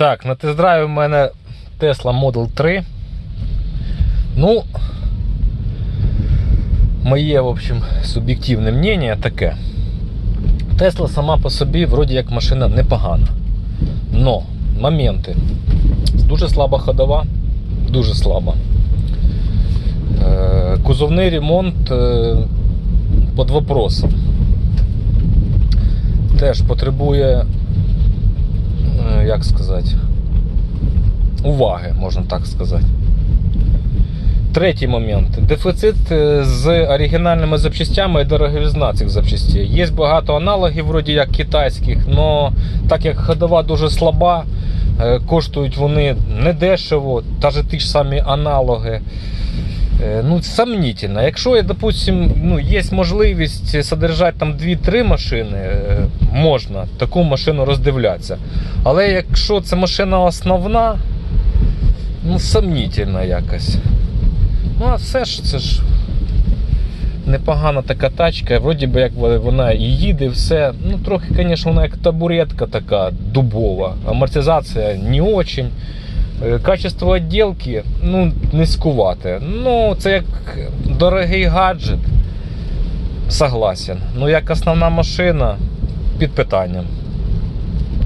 Так, на тест-драйві в мене Tesla Model 3. Ну, моє, в общем, суб'єктивне мнення таке. Тесла сама по собі, вроді як машина непогана. Но моменти. Дуже слаба ходова, дуже слаба. Е, Кузовний ремонт е, під вопросом. Теж потребує, як сказати, уваги, можна так сказати. Третій момент. Дефіцит е, з оригінальними запчастями і дороговізна цих запчастей. Є багато аналогів, вроді як китайських, але так як ходова дуже слаба, е, коштують вони недешево, навіть ті ж самі аналоги. Е, Ну, сомнительно. Якщо, є, допустим, ну, є можливість содержати там 2-3 машини, е, можна таку машину роздивлятися. Але якщо це машина основна, ну, сомнительно якось. Ну, а все ж це ж непогана така тачка. Вроді би як вона і їде, все. Ну, трохи, звісно, вона як табуретка така дубова. Амортизація не очень. Е, Качество відділки ну, низькувате. Ну, це як дорогий гаджет. Согласен. Ну, як основна машина під питанням.